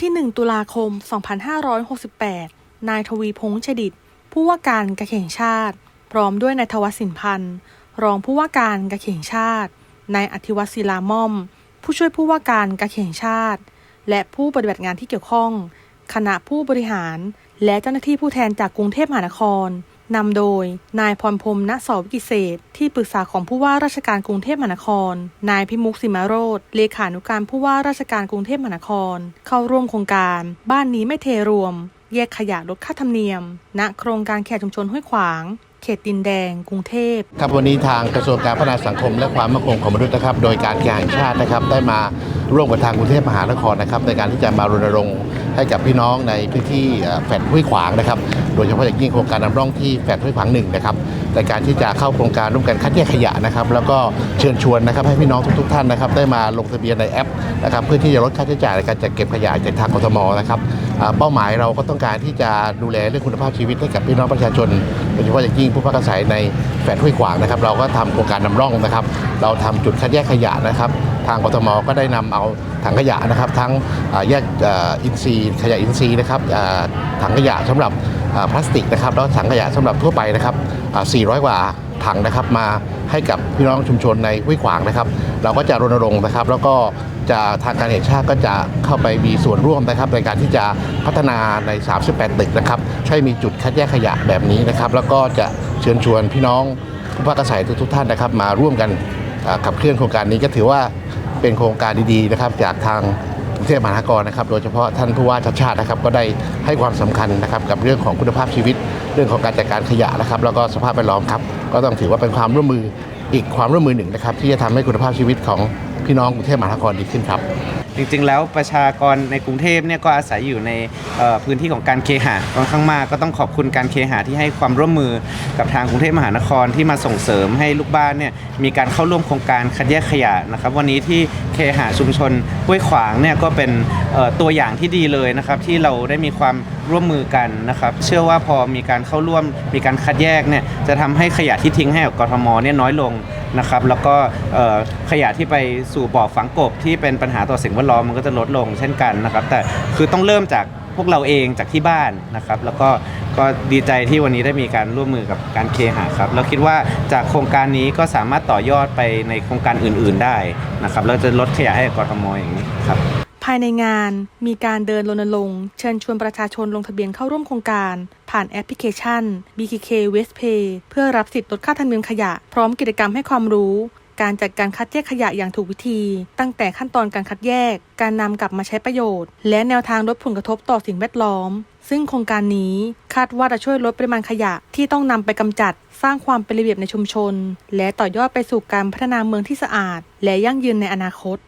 ที่ 1 ตุลาคม 2568 นายทวีพงษ์ชดิต ผู้ว่าการกระเข่งชาติ พร้อมด้วยนายทวัสินพันธ์ รองผู้ว่าการกระเข่งชาติ นายอธิวัตศิลาม่อม ผู้ช่วยผู้ว่าการกระเข่งชาติ และผู้ปฏิบัติงานที่เกี่ยวข้อง คณะผู้บริหาร และเจ้าหน้าที่ผู้แทนจากกรุงเทพมหานคร นำโดย นายพรพรมณสอวิกิเศษ ที่ปรึกษาของผู้ว่าราชการกรุงเทพมหานคร นายพิมุกสิมาโรธเลขานุการผู้ว่าราชการกรุงเทพมหานคร เข้าร่วมโครงการ บ้านนี้ไม่เทรวม แยกขยะลดค่าธรรมเนียม ณโครงการแขกชุมชนห้วยขวางเขตดินแดง กรุงเทพครับวันนี้ทางกระทรวงการพัฒนาสังคม และความมั่นคงของมนุษย์นะครับ โดยการแข่งชาตินะครับได้มาร่วมกับทางกรุงเทพมหานครนะครับในการที่จะมารณรงค์ ให้กับพี่น้องในพื้นที่แฟลตห้วยขวางนะครับ โดยเฉพาะอย่างยิ่งโครงการนำร่องที่แฟลตห้วยขวางหนึ่งนะครับในการที่จะเข้าโครงการร่วมกันคัดแยกขยะนะครับ แล้วก็เชิญชวนนะครับให้พี่น้องทุกๆท่านนะครับได้มาลงทะเบียนในแอปนะครับเพื่อที่จะลดค่าใช้จ่ายในการจัดเก็บขยะจากทางกทมนะครับเป้าหมายเราก็ต้องการที่จะดูแลเรื่องคุณภาพชีวิตให้กับพี่น้องประชาชนโดยเฉพาะอย่างยิ่งผู้พักอาศัยในแฟลตห้วยขวางนะครับ เราก็ทำโครงการนำร่องนะครับ เราทำจุดคัดแยกขยะนะครับ ทางกทมก็ได้นำเอา ถังขยะนะครับ ทั้งแยกอินทรีย์ขยะอินทรีย์นะครับถังขยะสำหรับพลาสติกนะครับแล้วถังขยะสำหรับทั่วไปนะครับ 400 กว่าถังนะครับมาให้กับพี่น้องชุมชนในห้วยขวางนะครับ เราก็จะรณรงค์นะครับ แล้วก็จะทางการแห่งชาติก็จะเข้าไปมีส่วนร่วมนะครับ ในการที่จะพัฒนาใน 38 ตึกนะครับให้มีจุดคัดแยกขยะแบบนี้นะครับ แล้วก็จะเชิญชวนพี่น้องผู้พักอาศัยทุกท่านนะครับ มาร่วมกันขับเคลื่อนโครงการนี้ก็ถือว่า เป็นโครงการดีๆนะครับจากทางกรุงเทพมหานครนะครับ โดยเฉพาะท่านผู้ว่าชัดชาตินะครับ ก็ได้ให้ความสำคัญนะครับกับเรื่องของคุณภาพชีวิต เรื่องของการจัดการขยะนะครับ แล้วก็สภาพแวดล้อมครับก็ต้องถือว่าเป็นความร่วมมืออีกความร่วมมือหนึ่งนะครับ ที่จะทำให้คุณภาพชีวิตของพี่น้องกรุงเทพมหานครดีขึ้นครับ จริงๆ แล้วประชากรในกรุงเทพเนี่ยก็อาศัยอยู่ในพื้นที่ของการเคหะค่อนข้างมากก็ต้องขอบคุณการเคหะที่ให้ความร่วมมือกับทางกรุงเทพมหานครที่มาส่งเสริมให้ลูกบ้านเนี่ยมีการเข้าร่วมโครงการคัดแยกขยะนะครับวันนี้ที่เคหะชุมชนห้วยขวางเนี่ยก็เป็นตัวอย่างที่ดีเลยนะครับที่เราได้มีความร่วมมือกันนะครับเชื่อว่าพอมีการเข้าร่วมมีการคัดแยกเนี่ยจะทำให้ขยะที่ทิ้งให้กับกทมเนี่ยน้อยลง นะครับแล้วก็ขยะที่ไปสู่บ่อฝังกบที่เป็นปัญหาต่อสิ่งแวดล้อมมันก็จะลดลงเช่นกันนะครับ แต่คือต้องเริ่มจากพวกเราเองจากที่บ้านนะครับ แล้วก็ก็ดีใจที่วันนี้ได้มีการร่วมมือกับการเคหะครับเราคิดว่าจากโครงการนี้ก็สามารถต่อยอดไปในโครงการอื่น ๆได้นะครับแล้วจะลดขยะให้กรทมอย่างนี้ครับ ภายในงานมีการเดินรณรงค์เชิญชวนประชาชนลงทะเบียนเข้าร่วมโครงการ ผ่านแอปพลิเคชัน BKK Waste Pay เพื่อรับสิทธิ์ลดค่าธรรมเนียมขยะ พร้อมกิจกรรมให้ความรู้ การจัดการคัดแยกขยะอย่างถูกวิธี ตั้งแต่ขั้นตอนการคัดแยก การนำกลับมาใช้ประโยชน์ และแนวทางลดผลกระทบต่อสิ่งแวดล้อม ซึ่งโครงการนี้คาดว่าจะช่วยลดปริมาณขยะที่ต้องนำไปกำจัด สร้างความเป็นระเบียบในชุมชน และต่อยอดไปสู่การพัฒนาเมืองที่สะอาด และยั่งยืนในอนาคต